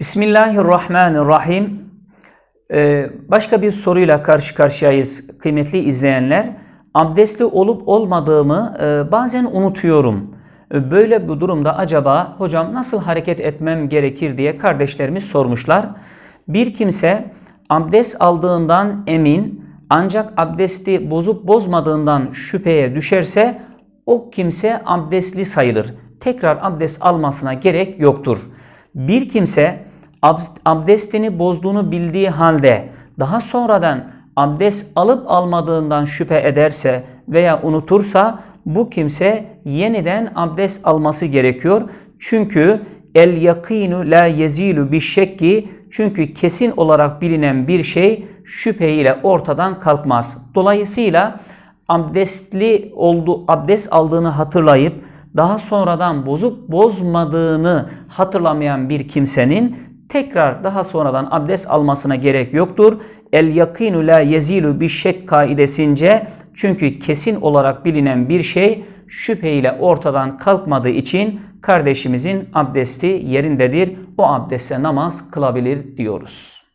Bismillahirrahmanirrahim. Ee, başka bir soruyla karşı karşıyayız kıymetli izleyenler. Abdestli olup olmadığımı e, bazen unutuyorum. E, Böyle bu durumda acaba hocam nasıl hareket etmem gerekir diye kardeşlerimiz sormuşlar. Bir kimse abdest aldığından emin ancak abdesti bozup bozmadığından şüpheye düşerse o kimse abdestli sayılır. Tekrar abdest almasına gerek yoktur. Bir kimse abdestini bozduğunu bildiği halde daha sonradan abdest alıp almadığından şüphe ederse veya unutursa bu kimse yeniden abdest alması gerekiyor. Çünkü el yakinu la yezilu bi şekki çünkü kesin olarak bilinen bir şey şüpheyle ortadan kalkmaz. Dolayısıyla abdestli oldu abdest aldığını hatırlayıp daha sonradan bozup bozmadığını hatırlamayan bir kimsenin tekrar daha sonradan abdest almasına gerek yoktur. El yakinu la yezilu bi şek kaidesince çünkü kesin olarak bilinen bir şey şüpheyle ortadan kalkmadığı için kardeşimizin abdesti yerindedir. O abdestle namaz kılabilir diyoruz.